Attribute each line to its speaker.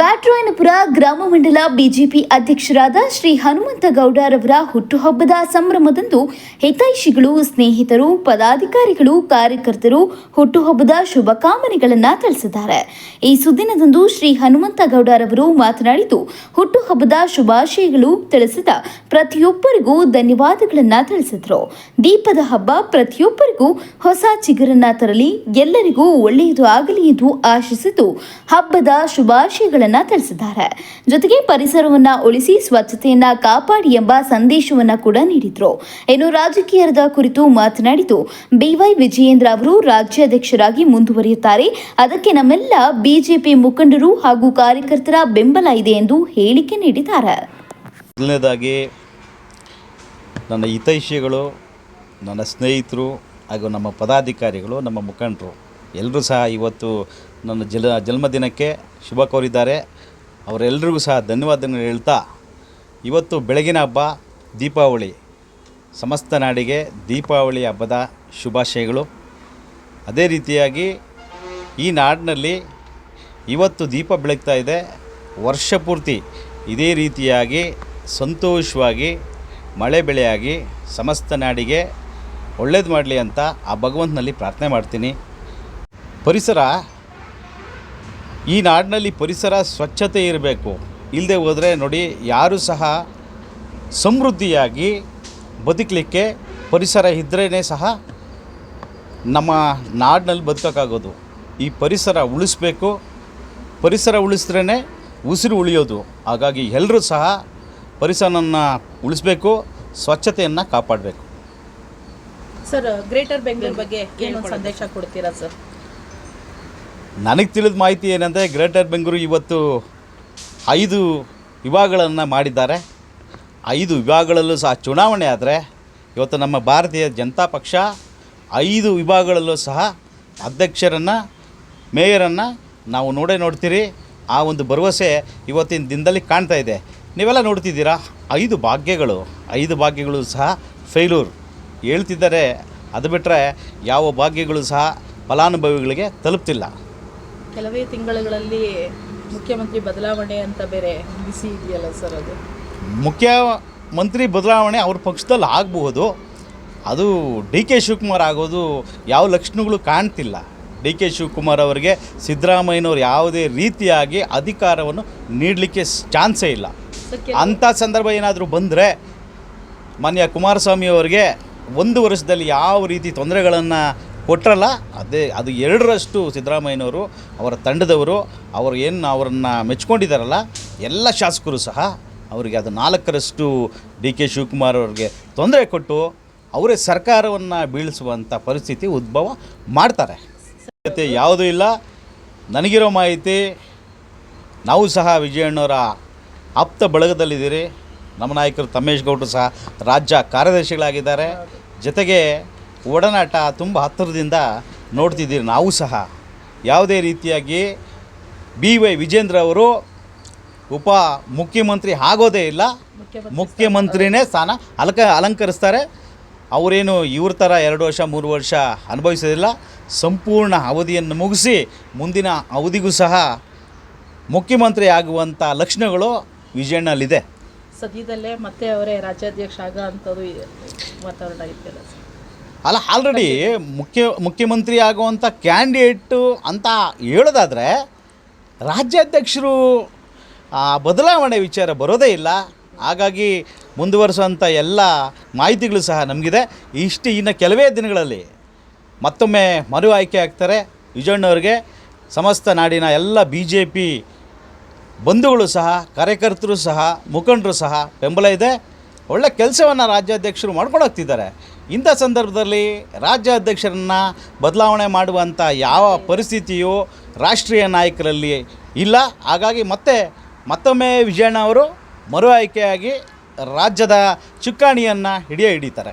Speaker 1: ಬ್ಯಾಟ್ರಾಯನಪುರ ಗ್ರಾಮ ಮಂಡಲ ಬಿಜೆಪಿ ಅಧ್ಯಕ್ಷರಾದ ಶ್ರೀ ಹನುಮಂತ ಗೌಡರವರ ಹುಟ್ಟುಹಬ್ಬದ ಸಂಭ್ರಮದಂದು ಹಿತೈಷಿಗಳು, ಸ್ನೇಹಿತರು, ಪದಾಧಿಕಾರಿಗಳು, ಕಾರ್ಯಕರ್ತರು ಹುಟ್ಟುಹಬ್ಬದ ಶುಭಕಾಮನೆಗಳನ್ನ ತಿಳಿಸಿದ್ದಾರೆ. ಈ ಸುದಿನದಂದು ಶ್ರೀ ಹನುಮಂತ ಗೌಡರವರು ಮಾತನಾಡಿದ್ದು, ಹುಟ್ಟುಹಬ್ಬದ ಶುಭಾಶಯಗಳು ತಿಳಿಸಿದ ಪ್ರತಿಯೊಬ್ಬರಿಗೂ ಧನ್ಯವಾದಗಳನ್ನು ತಿಳಿಸಿದರು. ದೀಪದ ಹಬ್ಬ ಪ್ರತಿಯೊಬ್ಬರಿಗೂ ಹೊಸ ಚಿಗುರನ್ನ ತರಲಿ, ಎಲ್ಲರಿಗೂ ಒಳ್ಳೆಯದು ಆಗಲಿ ಎಂದು ಆಶಿಸಿದ್ದು, ಹಬ್ಬದ ಶುಭಾಶಯಗಳನ್ನ ತಿಳಿಸಿದ್ದಾರೆ. ಜೊತೆಗೆ ಪರಿಸರವನ್ನ ಉಳಿಸಿ ಸ್ವಚ್ಛತೆಯನ್ನ ಕಾಪಾಡಿ ಎಂಬ ಸಂದೇಶವನ್ನ ಕೂಡ ನೀಡಿದ್ರು. ಇನ್ನು ರಾಜಕೀಯದ ಕುರಿತು ಮಾತನಾಡಿದ್ದು ಬಿವೈ ವಿಜಯೇಂದ್ರ ಅವರು ರಾಜ್ಯಾಧ್ಯಕ್ಷರಾಗಿ ಮುಂದುವರಿಯುತ್ತಾರೆ. ಅದಕ್ಕೆ ನಮ್ಮೆಲ್ಲ ಬಿಜೆಪಿ ಮುಖಂಡರು ಹಾಗೂ ಕಾರ್ಯಕರ್ತರ ಬೆಂಬಲ ಇದೆ ಎಂದು ಹೇಳಿಕೆ ನೀಡಿದ್ದಾರೆ.
Speaker 2: ಮೊದಲನೇದಾಗಿ, ನನ್ನ ಹಿತೈಷಿಗಳು, ನನ್ನ ಸ್ನೇಹಿತರು ಹಾಗೂ ನಮ್ಮ ಪದಾಧಿಕಾರಿಗಳು, ನಮ್ಮ ಮುಖಂಡರು ಎಲ್ಲರೂ ಸಹ ಇವತ್ತು ನನ್ನ ಜಲ ಜನ್ಮದಿನಕ್ಕೆ ಶುಭ ಕೋರಿದ್ದಾರೆ. ಅವರೆಲ್ಲರಿಗೂ ಸಹ ಧನ್ಯವಾದಗಳು ಹೇಳ್ತಾ, ಇವತ್ತು ಬೆಳಗಿನ ಹಬ್ಬ, ದೀಪಾವಳಿ. ಸಮಸ್ತ ನಾಡಿಗೆ ದೀಪಾವಳಿ ಹಬ್ಬದ ಶುಭಾಶಯಗಳು. ಅದೇ ರೀತಿಯಾಗಿ ಈ ನಾಡಿನಲ್ಲಿ ಇವತ್ತು ದೀಪ ಬೆಳಗ್ತಾ ಇದೆ. ವರ್ಷ ಪೂರ್ತಿ ಇದೇ ರೀತಿಯಾಗಿ ಸಂತೋಷವಾಗಿ, ಮಳೆ ಬೆಳೆಯಾಗಿ, ಸಮಸ್ತ ನಾಡಿಗೆ ಒಳ್ಳೇದು ಮಾಡಲಿ ಅಂತ ಆ ಭಗವಂತನಲ್ಲಿ ಪ್ರಾರ್ಥನೆ ಮಾಡ್ತೀನಿ. ಪರಿಸರ ಈ ನಾಡಿನಲ್ಲಿ ಪರಿಸರ ಸ್ವಚ್ಛತೆ ಇರಬೇಕು. ಇಲ್ಲದೆ ಹೋದರೆ ನೋಡಿ ಯಾರೂ ಸಹ ಸಮೃದ್ಧಿಯಾಗಿ ಬದುಕಲಿಕ್ಕೆ ಪರಿಸರ ಇದ್ರೇ ಸಹ ನಮ್ಮ ನಾಡಿನಲ್ಲಿ ಬದುಕೋಕ್ಕಾಗೋದು. ಈ ಪರಿಸರ ಉಳಿಸ್ಬೇಕು. ಪರಿಸರ ಉಳಿಸಿದ್ರೇ ಉಸಿರು ಉಳಿಯೋದು. ಹಾಗಾಗಿ ಎಲ್ಲರೂ ಸಹ ಪರಿಸರನ ಉಳಿಸ್ಬೇಕು ಸ್ವಚ್ಛತೆಯನ್ನು ಕಾಪಾಡಬೇಕು.
Speaker 3: ಸರ್ ಗ್ರೇಟರ್ ಬೆಂಗಳೂರು ಬಗ್ಗೆ ಏನು ಸಂದೇಶ ಕೊಡ್ತೀರಾ ಸರ್?
Speaker 2: ನನಗೆ ತಿಳಿದ ಮಾಹಿತಿ ಏನಂದರೆ ಗ್ರೇಟರ್ ಬೆಂಗಳೂರು ಇವತ್ತು ಐದು ವಿಭಾಗಗಳನ್ನು ಮಾಡಿದ್ದಾರೆ. ಐದು ವಿಭಾಗಗಳಲ್ಲೂ ಸಹ ಚುನಾವಣೆ ಆದರೆ ಇವತ್ತು ನಮ್ಮ ಭಾರತೀಯ ಜನತಾ ಪಕ್ಷ ಐದು ವಿಭಾಗಗಳಲ್ಲೂ ಸಹ ಅಧ್ಯಕ್ಷರನ್ನು, ಮೇಯರನ್ನು ನಾವು ನೋಡೇ ನೋಡ್ತೀರಿ. ಆ ಒಂದು ಭರವಸೆ ಇವತ್ತಿನ ದಿನದಲ್ಲಿ ಕಾಣ್ತಾ ಇದೆ. ನೀವೆಲ್ಲ ನೋಡ್ತಿದ್ದೀರಾ? ಐದು ಭಾಗ್ಯಗಳು ಐದು ಭಾಗ್ಯಗಳು ಸಹ ಫೇಲೂರ್. ಹೇಳ್ತಿದ್ದಾರೆ, ಅದು ಬಿಟ್ಟರೆ ಯಾವ ಭಾಗ್ಯಗಳು ಸಹ ಫಲಾನುಭವಿಗಳಿಗೆ ತಲುಪ್ತಿಲ್ಲ.
Speaker 3: ಕೆಲವೇ ತಿಂಗಳುಗಳಲ್ಲಿ ಮುಖ್ಯಮಂತ್ರಿ ಬದಲಾವಣೆ ಅಂತ ಬೇರೆ ಬಿಸಿ ಇದೆಯಲ್ಲ ಸರ್ ಅದು?
Speaker 2: ಮುಖ್ಯಮಂತ್ರಿ ಬದಲಾವಣೆ ಅವ್ರ ಪಕ್ಷದಲ್ಲಿ ಆಗಬಹುದು. ಅದು ಡಿ ಕೆ ಶಿವಕುಮಾರ್ ಆಗೋದು ಯಾವ ಲಕ್ಷಣಗಳು ಕಾಣ್ತಿಲ್ಲ. ಡಿ ಕೆ ಶಿವಕುಮಾರ್ ಅವರಿಗೆ ಸಿದ್ದರಾಮಯ್ಯನವ್ರು ಯಾವುದೇ ರೀತಿಯಾಗಿ ಅಧಿಕಾರವನ್ನು ನೀಡಲಿಕ್ಕೆ ಚಾನ್ಸೇ ಇಲ್ಲ. ಅಂಥ ಸಂದರ್ಭ ಏನಾದರೂ ಬಂದರೆ ಮಾನ್ಯ ಕುಮಾರಸ್ವಾಮಿ ಅವರಿಗೆ ಒಂದು ವರ್ಷದಲ್ಲಿ ಯಾವ ರೀತಿ ತೊಂದರೆಗಳನ್ನು ಕೊಟ್ಟರಲ್ಲ ಅದೇ, ಅದು ಎರಡರಷ್ಟು ಸಿದ್ದರಾಮಯ್ಯನವರು, ಅವರ ತಂಡದವರು, ಅವರು ಏನು ಅವರನ್ನು ಮೆಚ್ಕೊಂಡಿದ್ದಾರಲ್ಲ ಎಲ್ಲ ಶಾಸಕರು ಸಹ ಅವರಿಗೆ ಅದು ನಾಲ್ಕರಷ್ಟು ಡಿ ಕೆ ಶಿವಕುಮಾರ್ ಅವ್ರಿಗೆ ತೊಂದರೆ ಕೊಟ್ಟು ಅವರೇ ಸರ್ಕಾರವನ್ನು ಬೀಳಿಸುವಂಥ ಪರಿಸ್ಥಿತಿ ಉದ್ಭವ ಮಾಡ್ತಾರೆ. ಯಾವುದೂ ಇಲ್ಲ. ನನಗಿರೋ ಮಾಹಿತಿ, ನಾವು ಸಹ ವಿಜಯಣ್ಣವರ ಆಪ್ತ ಬಳಗದಲ್ಲಿದ್ದೀರಿ. ನಮ್ಮ ನಾಯಕರು ತಮ್ಮೇಶ್ ಗೌಡರು ಸಹ ರಾಜ್ಯ ಕಾರ್ಯದರ್ಶಿಗಳಾಗಿದ್ದಾರೆ. ಜೊತೆಗೆ ಒಡನಾಟ ತುಂಬ ಹತ್ತಿರದಿಂದ ನೋಡ್ತಿದ್ದೀರಿ ನಾವು ಸಹ. ಯಾವುದೇ ರೀತಿಯಾಗಿ ಬಿ ವೈ ವಿಜೇಂದ್ರ ಅವರು ಉಪ ಮುಖ್ಯಮಂತ್ರಿ ಆಗೋದೇ ಇಲ್ಲ. ಮುಖ್ಯಮಂತ್ರಿನೇ ಸ್ಥಾನ ಅಲಂಕ ಅಲಂಕರಿಸ್ತಾರೆ. ಅವರೇನು ಇವ್ರ ಥರ ಎರಡು ವರ್ಷ ಮೂರು ವರ್ಷ ಅನುಭವಿಸೋದಿಲ್ಲ. ಸಂಪೂರ್ಣ ಅವಧಿಯನ್ನು ಮುಗಿಸಿ ಮುಂದಿನ ಅವಧಿಗೂ ಸಹ ಮುಖ್ಯಮಂತ್ರಿ ಆಗುವಂಥ ಲಕ್ಷಣಗಳು ವಿಜಯಣ್ಣಲ್ಲಿದೆ.
Speaker 3: ಸದ್ಯದಲ್ಲೇ ಮತ್ತೆ ಅವರೇ ರಾಜ್ಯಾಧ್ಯಕ್ಷ ಆಗೋ ಅಂಥದ್ದು ವಾತಾವರಣ ಸರ್
Speaker 2: ಅಲ್ಲ ಆಲ್ರೆಡಿ ಮುಖ್ಯ ಮುಖ್ಯಮಂತ್ರಿ ಆಗುವಂಥ ಕ್ಯಾಂಡಿಡೇಟು ಅಂತ ಹೇಳೋದಾದರೆ ರಾಜ್ಯಾಧ್ಯಕ್ಷರು ಬದಲಾವಣೆ ವಿಚಾರ ಬರೋದೇ ಇಲ್ಲ. ಹಾಗಾಗಿ ಮುಂದುವರಿಸುವಂಥ ಎಲ್ಲ ಮಾಹಿತಿಗಳು ಸಹ ನಮಗಿದೆ. ಇಷ್ಟು ಇನ್ನು ಕೆಲವೇ ದಿನಗಳಲ್ಲಿ ಮತ್ತೊಮ್ಮೆ ಮರು ಆಯ್ಕೆ ಆಗ್ತಾರೆ. ವಿಜಯಣ್ಣವ್ರಿಗೆ ಸಮಸ್ತ ನಾಡಿನ ಎಲ್ಲ ಬಿ ಜೆ ಪಿ ಬಂಧುಗಳು ಸಹ, ಕಾರ್ಯಕರ್ತರು ಸಹ, ಮುಖಂಡರು ಸಹ ಬೆಂಬಲ ಇದೆ. ಒಳ್ಳೆ ಕೆಲಸವನ್ನು ರಾಜ್ಯಾಧ್ಯಕ್ಷರು ಮಾಡ್ಕೊಂಡು ಹೋಗ್ತಿದ್ದಾರೆ ಇಂಥ ಸಂದರ್ಭದಲ್ಲಿ ರಾಜ್ಯಾಧ್ಯಕ್ಷರನ್ನು ಬದಲಾವಣೆ ಮಾಡುವಂಥ ಯಾವ ಪರಿಸ್ಥಿತಿಯು ರಾಷ್ಟ್ರೀಯ ನಾಯಕರಲ್ಲಿ ಇಲ್ಲ. ಹಾಗಾಗಿ ಮತ್ತೆ ಮತ್ತೊಮ್ಮೆ ವಿಜಯಣ್ಣ ಅವರು ಮರು ಆಯ್ಕೆಯಾಗಿ ರಾಜ್ಯದ ಚುಕ್ಕಾಣಿಯನ್ನು ಹಿಡಿಯ ಹಿಡಿತಾರೆ.